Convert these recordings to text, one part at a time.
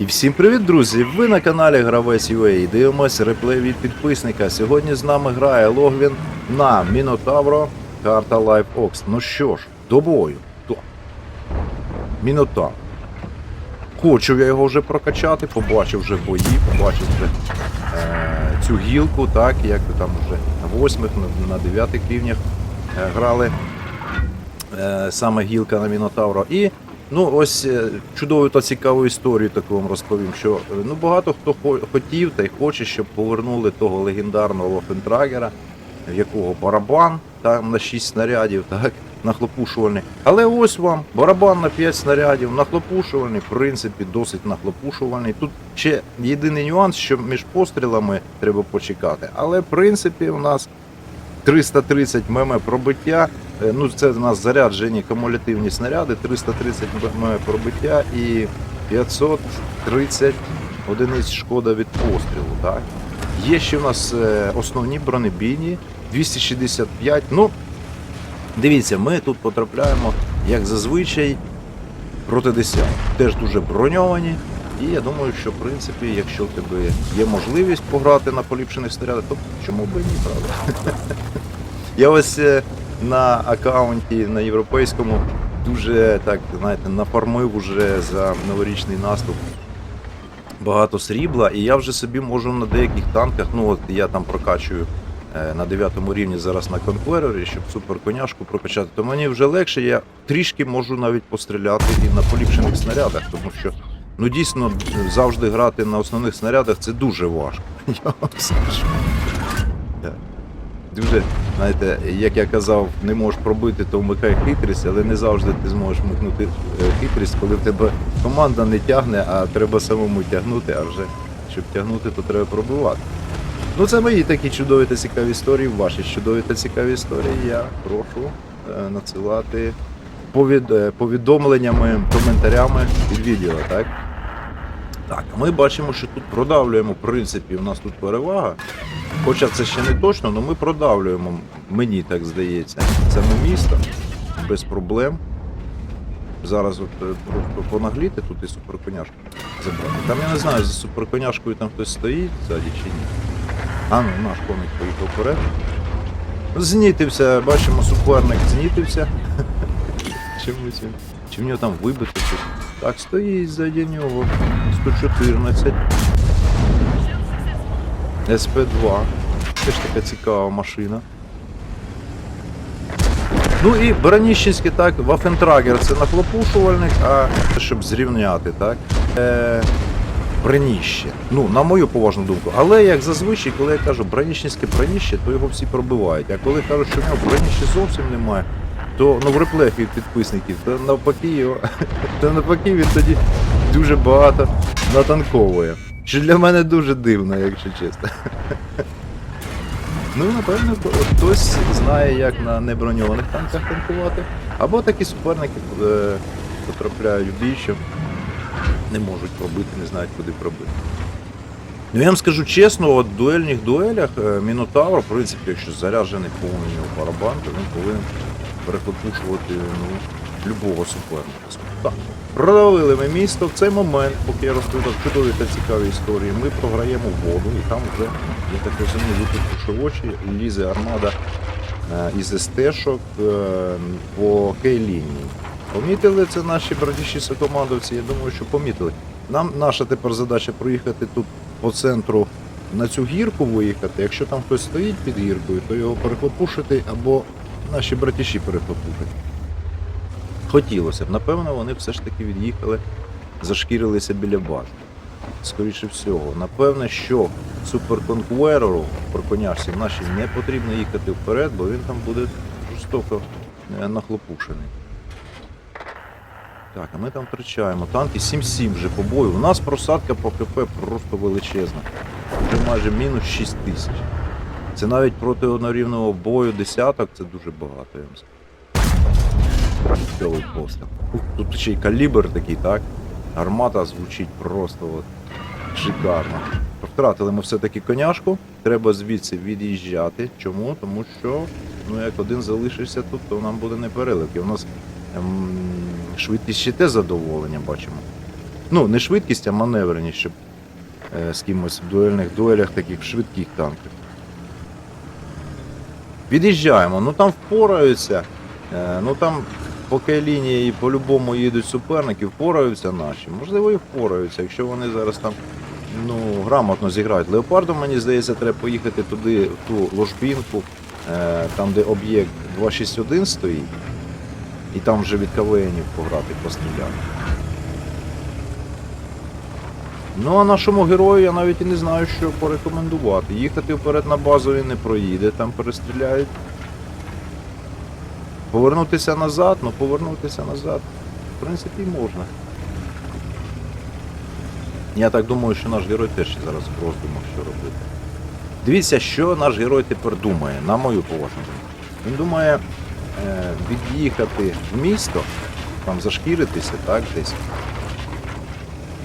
І всім привіт, друзі! Ви на каналі Гравець UA дивимося реплей від підписника. Сьогодні з нами грає Логвін на Мінотавро карта Live Ox. Ну що ж, до бою. Мінотавр. Хочу я його вже прокачати, побачив вже бої, побачив вже е, цю гілку, так, як ви там вже на восьмих, на дев'ятих рівнях е, грали е, саме гілка на Мінотавро. І ну ось е, чудову та цікаву історію таку вам розповім, що е, ну багато хто хотів та й хоче, щоб повернули того легендарного Лофентрагера, в якого барабан там на 6 снарядів, так, нахлопушувальний. Але ось вам барабан на 5 снарядів, нахлопушувальний, в принципі, досить нахлопушувальний. Тут ще єдиний нюанс, що між пострілами треба почекати. Але в принципі у нас 330 мм пробиття. Е, Ну, це у нас заряджені кумулятивні снаряди, 330 пробиття і 530 одиниць шкода від пострілу. Так? Є ще у нас е, основні бронебійні 265. Ну, дивіться, ми тут потрапляємо, як зазвичай, проти 10. Теж дуже броньовані. І я думаю, що в принципі, якщо в тебе є можливість пограти на поліпшених снарядах, то чому б і ні, правда? Я ось е, на аккаунті на європейському дуже так, знаєте, нафармив уже за новорічний наступ багато срібла, і я вже собі можу на деяких танках, ну от я там прокачую е, на 9 рівні зараз на конкверері, щоб суперконяшку прокачати, то мені вже легше, я трішки можу навіть постріляти і на поліпшених снарядах, тому що ну дійсно завжди грати на основних снарядах це дуже важко. Я вам скажу. Дуже, знаєте, як я казав, не можеш пробити, то вмикай хитрість, але не завжди ти зможеш вмикнути е, хитрість, коли в тебе команда не тягне, а треба самому тягнути, а вже щоб тягнути, то треба пробивати. Ну, це мої такі чудові та цікаві історії. Ваші чудові та цікаві історії. Я прошу е, надсилати повід, е, повідомленнями, коментарями під відео, так? Так, ми бачимо, що тут продавлюємо, в принципі, у нас тут перевага. Хоча це ще не точно, але ми продавлюємо, мені так здається, саме місто без проблем. Зараз от е, просто понагліти тут і суперконяшку забрати. Там я не знаю, за суперконяшкою там хтось стоїть ззаді чи ні. А ну, наш коник поїхав вперед. Знітився, бачимо, суперник знітився. Чомусь він. Чи в нього там вибито щось? Так, стоїть ззаді нього. 114. СП-2. Теж така цікава машина. Ну і Броніщенський, так, Вафентрагер це нахлопушувальник, а щоб зрівняти, так? Е, броніще. Ну, на мою поважну думку. Але як зазвичай, коли я кажу броніщенське броніще, то його всі пробивають. А коли кажуть, що в нього броніще зовсім немає, то ну, в реплеях від підписників, то навпаки його, то навпаки він тоді дуже багато натанковує. Що для мене дуже дивно, якщо чесно. Ну, напевно, хтось знає, як на неброньованих танках танкувати. Або такі суперники е, потрапляють в бій, що не можуть пробити, не знають, куди пробити. Ну, я вам скажу чесно, от в дуельних дуелях е, Мінотавр, в принципі, якщо заряджений повний у барабан, то він повинен перехлопушувати ну, любого суперника. Так. Продавили ми місто в цей момент, поки я розповідав чудові та цікаві історії, ми програємо воду, і там вже, я так розумію, випустивши очі, лізе армада е, із СТ-шок е, по кей-лінії. Помітили це наші братіші сокомандовці? Я думаю, що помітили. Нам наша тепер задача проїхати тут по центру на цю гірку виїхати. Якщо там хтось стоїть під гіркою, то його перехлопушити або наші братіші перехлопушать. Хотілося б. Напевно, вони все ж таки від'їхали, зашкірилися біля бази. Скоріше всього, напевно, що суперконкуерору проконяшці нашій не потрібно їхати вперед, бо він там буде жорстоко е, нахлопушений. Так, а ми там втрачаємо. Танки 7-7 вже по бою. У нас просадка по КП просто величезна. Вже майже мінус 6 тисяч. Це навіть проти однорівного бою десяток, це дуже багато, я вам скажу. Постав. Ух, Тут ще й калібр такий, так? Гармата звучить просто от, шикарно. Втратили ми все-таки коняшку, треба звідси від'їжджати. Чому? Тому що ну, як один залишишся тут, то нам буде непереливки. У нас ем, швидкість ще те задоволення бачимо. Ну, не швидкість, а маневреність, щоб е, з кимось в дуельних дуелях таких швидких танків. Від'їжджаємо, ну там впораються. Е, ну там поки лінії по-любому їдуть суперники, впораються наші. Можливо, і впораються, якщо вони зараз там ну, грамотно зіграють. Леопарду, мені здається, треба поїхати туди, в ту ложбінку, е, там, де об'єкт 261 стоїть, і там вже від КВНів пограти, постріляти. Ну а нашому герою я навіть і не знаю, що порекомендувати. Їхати вперед на базу він не проїде, там перестріляють. Повернутися назад, ну повернутися назад, в принципі, можна. Я так думаю, що наш герой теж зараз в роздумах, що робити. Дивіться, що наш герой тепер думає, на мою поважну думку. Він думає е, від'їхати в місто, там зашкіритися, так, десь.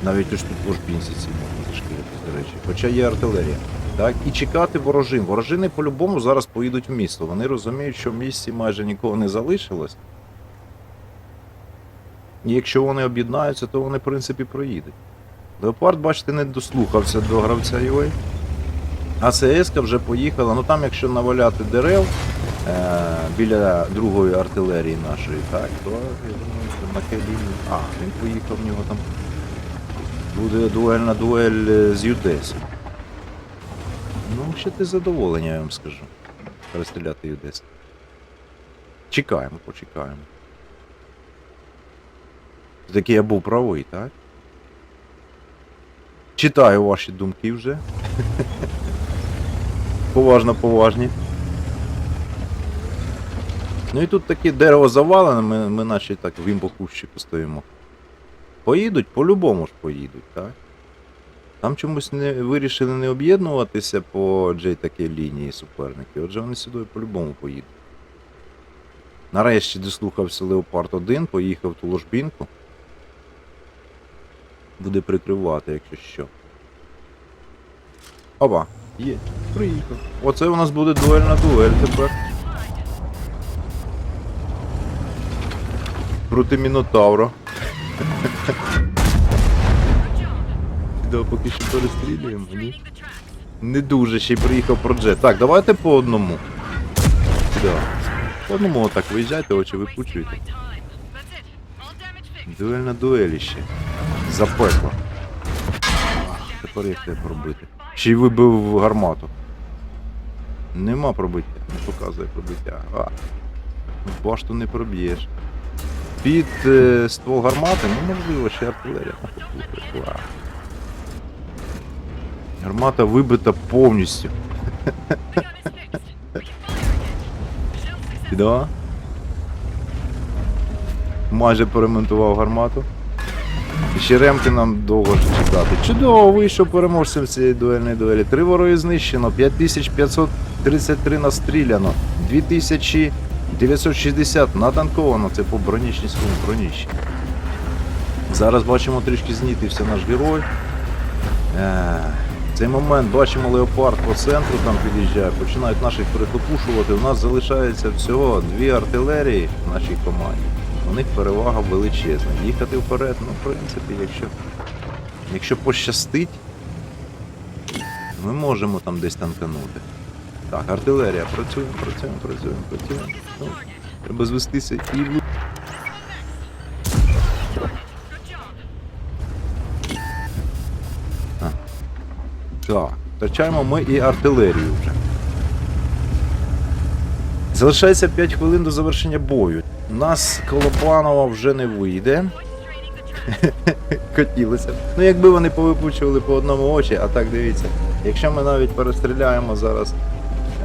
Навіть ось тут в ложбінці можна зашкіритися, до речі. Хоча є артилерія. Так, і чекати ворожин. Ворожини по-любому зараз поїдуть в місто. Вони розуміють, що в місті майже нікого не залишилось. І якщо вони об'єднаються, то вони, в принципі, проїдуть. Леопард, бачите, не дослухався до гравця UA. А ЦСК вже поїхала. Ну там, якщо наваляти дерев е- біля другої артилерії нашої, так, то я думаю, що на Келіні. А, він поїхав, в нього там буде дуельна дуель е, з ЮДЕС. Ну, ще ти задоволення, я вам скажу. Перестріляти ЮДЕС. Чекаємо, почекаємо. Таки я був правий, так? Читаю ваші думки вже. Поважно, поважні. Ну і тут таке дерево завалене, ми, ми наче так в імбокущі постоїмо. Поїдуть, по-любому ж поїдуть, так? Там чомусь не вирішили не об'єднуватися по Джей такій лінії суперники. Отже, вони сюди по-любому поїдуть. Нарешті дослухався Леопард 1, поїхав в ту ложбінку. Буде прикривати, якщо що. Опа, є, приїхав. Оце у нас буде дуельна дуель тепер. Проти Мінотавра. Да, поки що перестрілюємо, ні? Не дуже ще й приїхав проджет. Так, давайте по одному. Да. По одному отак виїжджайте, очі випучуєте. Дуельна дуеліще. Запекло. Тепер як тебе пробити? Ще й вибив гармату. Нема пробиття, не показує пробиття. А. Башту не проб'єш. Під е, ствол гармати, ну можливо, ще артилерія. Гармата вибита повністю. Да. Майже поремонтував гармату. І ще ремки нам довго чекати. Чудово, вийшов переможцем цієї дуельної дуелі. Три вороги знищено, 5533 настріляно, 2960 натанковано, це по бронічницькому броніщі. Зараз бачимо трішки знітився наш герой. Цей момент бачимо леопард по центру там під'їжджає, починають наших перехопушувати. У нас залишається всього дві артилерії в нашій команді. У них перевага величезна. Їхати вперед, ну, в принципі, якщо, якщо пощастить, ми можемо там десь танканути. Так, артилерія, працюємо, працюємо, працюємо, працюємо. Ну, треба звестися і в Так, втрачаємо ми і артилерію вже. Залишається 5 хвилин до завершення бою. У нас Колобанова вже не вийде. Хотілося. Ну, якби вони повипучували по одному очі, а так дивіться, якщо ми навіть перестріляємо зараз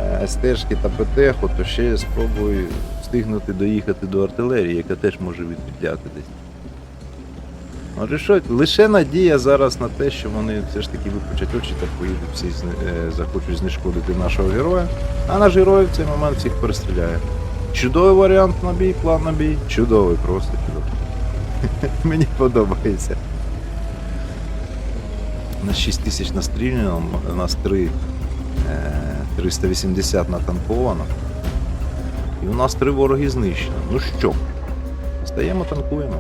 е, стежки та ПТХу, то ще спробую встигнути доїхати до артилерії, яка теж може відпетляти десь. Що, лише надія зараз на те, що вони все ж таки випучать очі та поїдуть всі е, захочуть знешкодити нашого героя. А наш герой в цей момент всіх перестріляє. Чудовий варіант на бій, план на бій. Чудовий, просто чудовий. Мені подобається. На 6 тисяч настріляно, у нас 3, е, 380 натанковано. І у нас три вороги знищено. Ну що? Стаємо, танкуємо,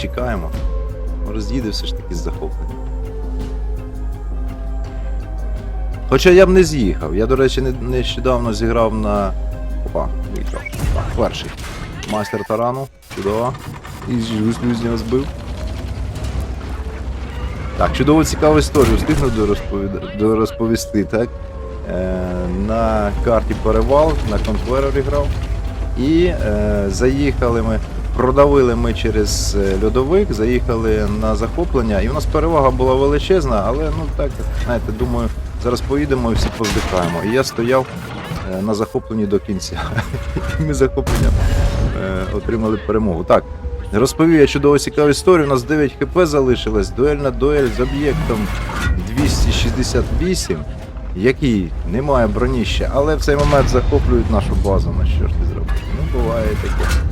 чекаємо. Може, з'їде все ж таки з захоплення. Хоча я б не з'їхав. Я, до речі, нещодавно зіграв на. Опа, виїхав. Перший. Майстер тарану. Чудово. І жусню з збив. Так, чудово цікаву історію встигну дорозповіда- дорозповісти, так? Е, на карті перевал, на конкверері грав. І е, заїхали ми, продавили ми через е, льодовик, заїхали на захоплення, і у нас перевага була величезна, але ну так, знаєте, думаю, зараз поїдемо і всі поздихаємо. І я стояв е, на захопленні до кінця. Ми захоплення е, отримали перемогу. Так, розповів я чудово цікаву історію. У нас 9 хп залишилось, дуельна дуель з об'єктом 268 який не має броні але в цей момент захоплюють нашу базу. Ну що ж ти зробиш? Ну, буває таке.